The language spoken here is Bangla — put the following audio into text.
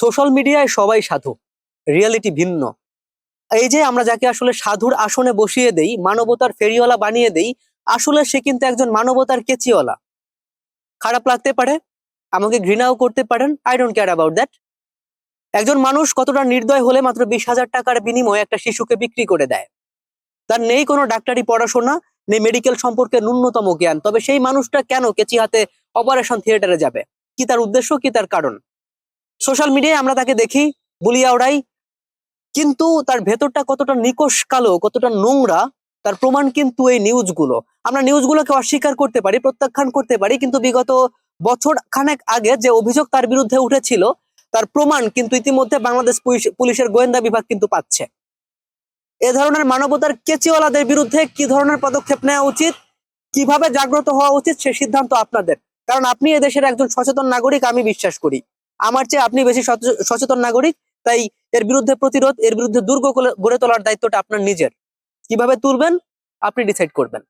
সোশ্যাল মিডিয়ায় সবাই সাধু। রিয়ালিটি ভিন্ন। এই যে আমরা যাকে আসলে সাধুর আসনে বসিয়ে দেই, মানবতার ফেরিওয়ালা বানিয়ে দেই, আসলে সে কিন্তু একজন মানবতার কেচিওয়ালা। খারাপ লাগতে পারে, আমাকে ঘৃণাও করতে পারেন I don't care about that একজন মানুষ কতটা নির্দয় হলে মাত্র বিশ হাজার টাকার বিনিময়ে একটা শিশুকে বিক্রি করে দেয়। তার নেই কোনো ডাক্তারি পড়াশোনা, নেই মেডিকেল সম্পর্কে ন্যূনতম জ্ঞান, তবে সেই মানুষটা কেন কেচি হাতে অপারেশন থিয়েটারে যাবে? কি তার উদ্দেশ্য, কি তার কারণ? সোশ্যাল মিডিয়ায় আমরা তাকে দেখি, বুলিয়া ওড়াই কিন্তু তার ভেতরটা কতটা নিকশ কালো, কতটা নোংরা, তার প্রমাণ কিন্তু এই নিউজগুলো আমরা নিউজগুলোকে অস্বীকার করতে পারি, প্রত্যাখ্যান করতে পারি, কিন্তু বিগত বছর খানেক আগে যে অভিযোগ তার বিরুদ্ধে উঠেছিল, তার প্রমাণ কিন্তু ইতিমধ্যে বাংলাদেশ পুলিশ- পুলিশের গোয়েন্দা বিভাগ কিন্তু পাচ্ছে। এ ধরনের মানবতার কেচিওয়ালাদের বিরুদ্ধে কি ধরনের পদক্ষেপ নেওয়া উচিত, কীভাবে জাগ্রত হওয়া উচিত, সে সিদ্ধান্ত আপনাদের। কারণ আপনি এদেশের একজন সচেতন নাগরিক, আমি বিশ্বাস করি। আমার চেয়ে আপনি বেশি সচে- সচেতন নাগরিক, তাই এর বিরুদ্ধে প্রতিরোধ, এর বিরুদ্ধে দুর্গ গড়ে তোলার দায়িত্বটা আপনার নিজের। কীভাবে তুলবেন? আপনি ডিসাইড করবেন।